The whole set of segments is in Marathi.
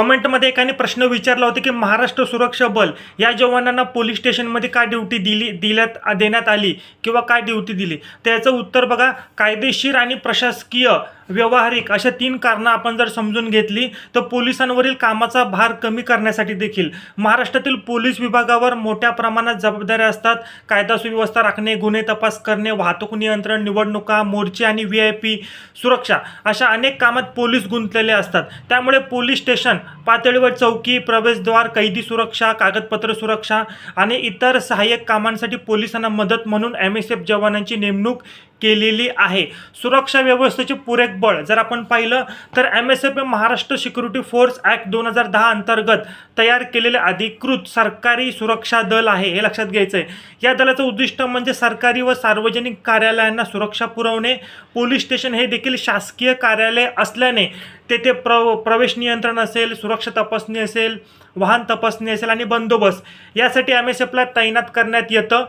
कमेंटमध्ये एकाने प्रश्न विचारला होता की महाराष्ट्र सुरक्षा बल या जवानांना पोलीस स्टेशनमध्ये काय ड्युटी दिली दिल्यात देण्यात आली किंवा काय ड्युटी दिली? तर याचं उत्तर बघा कायदेशीर आणि प्रशासकीय व्यवहारिक अशा तीन कारणं आपण जर समजून घेतली तर पोलिसांवरील कामाचा भार कमी करण्यासाठी देखील. महाराष्ट्रातील पोलीस विभागावर मोठ्या प्रमाणात जबाबदाऱ्या असतात. कायदा सुव्यवस्था राखणे गुन्हे तपास करणे वाहतूक नियंत्रण निवडणुका मोर्चे आणि व्ही आय पी सुरक्षा अशा अनेक कामात पोलीस गुंतलेले असतात. त्यामुळे पोलीस स्टेशन पातळीवर चौकी प्रवेशद्वार कैदी सुरक्षा कागदपत्र सुरक्षा आणि इतर सहाय्यक कामांसाठी पोलिसांना मदत म्हणून एम एस एफ जवानांची नेमणूक केलेली आहे. सुरक्षा व्यवस्थेचे पुरेक बळ जर आपण पाहिलं तर एम एस एफ हे महाराष्ट्र सिक्युरिटी फोर्स ॲक्ट दोन हजार दहा अंतर्गत तयार केलेले अधिकृत सरकारी सुरक्षा दल आहे हे लक्षात घ्यायचं आहे या दलाचं उद्दिष्ट म्हणजे सरकारी व सार्वजनिक कार्यालयांना सुरक्षा पुरवणे. पोलीस स्टेशन हे देखील शासकीय कार्यालय असल्याने तेथे प्र प्रवेश नियंत्रण असेल सुरक्षा तपासणी असेल वाहन तपासणी असेल आणि बंदोबस्त. यासाठी एम एस एफला तैनात करण्यात येतं.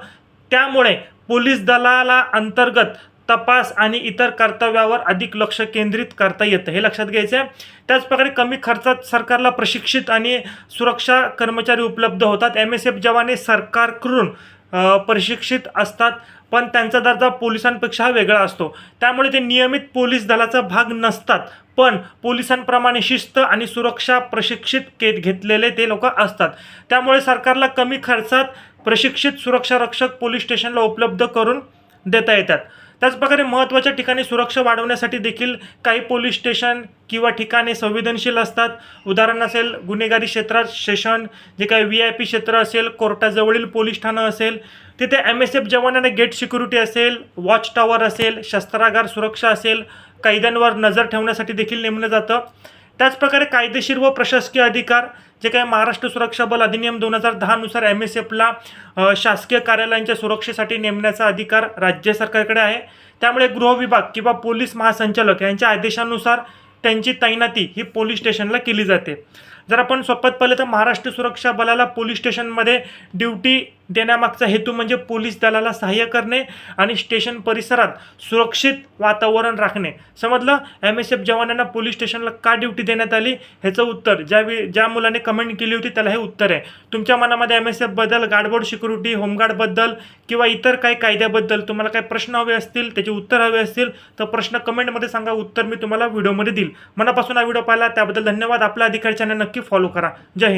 त्यामुळे पोलीस दलाला अंतर्गत तपास आणि इतर कर्तव्यावर अधिक लक्ष केंद्रित करता येतं. हे लक्षात घ्यायचं आहे त्याचप्रकारे कमी खर्चात सरकारला प्रशिक्षित आणि सुरक्षा कर्मचारी उपलब्ध होतात. एम एस एफ जवान हे सरकारकडून प्रशिक्षित असतात पण त्यांचा दर्जा पोलिसांपेक्षा वेगळा असतो. त्यामुळे ते नियमित पोलीस दलाचा भाग नसतात पण पोलिसांप्रमाणे शिस्त आणि सुरक्षा प्रशिक्षित के घेतलेले ते लोक असतात. त्यामुळे सरकारला कमी खर्चात प्रशिक्षित सुरक्षा रक्षक पोलीस स्टेशनला उपलब्ध करून देता येतात. त्याचप्रकारे महत्त्वाच्या ठिकाणी सुरक्षा वाढवण्यासाठी देखील काही पोलीस स्टेशन किंवा ठिकाणे संवेदनशील असतात. उदाहरण असेल गुन्हेगारी क्षेत्रात स्टेशन जे काही व्ही आय पी क्षेत्र असेल कोर्टाजवळील पोलीस ठाणं असेल तिथे एम एस एफ जवानांना गेट सिक्युरिटी असेल वॉच टॉवर असेल शस्त्रागार सुरक्षा असेल कैद्यांवर नजर ठेवण्यासाठी देखील नेमलं जातं. त्याचप्रकारे कायदेशीर व प्रशासकीय अधिकार जे काही महाराष्ट्र सुरक्षा बल अधिनियम दोन हजार दहानुसार एम एस एफला शासकीय कार्यालयांच्या सुरक्षेसाठी नेमण्याचा अधिकार राज्य सरकारकडे आहे. त्यामुळे गृह विभाग किंवा पोलीस महासंचालक यांच्या आदेशानुसार त्यांची तैनाती ही पोलीस स्टेशनला केली जाते. जर आपण सोपत पाहिलं तर महाराष्ट्र सुरक्षा बलाला पोलीस स्टेशनमध्ये ड्युटी देण्यामागचा हेतू म्हणजे पोलीस दलाला सहाय्य करणे आणि स्टेशन परिसरात सुरक्षित वातावरण राखणे. समजलं? एम एस एफ जवानांना पोलीस स्टेशनला का ड्युटी देण्यात आली? ह्याचं उत्तर ज्या ज्या मुलाने कमेंट केली होती त्याला हे उत्तर आहे. तुमच्या मनामध्ये एम एस एफबद्दल गार्डबोर्ड सिक्युरिटी होमगार्डबद्दल किंवा इतर काही कायद्याबद्दल तुम्हाला काही प्रश्न हवे असतील त्याचे उत्तर हवे असतील तर प्रश्न कमेंटमध्ये सांगा. उत्तर मी तुम्हाला व्हिडिओमध्ये देईल. मनापासून हा व्हिडिओ पाहिला. त्याबद्दल धन्यवाद. आपला अधिकारी चॅनल नक्की फॉलो करा. जय हिंद.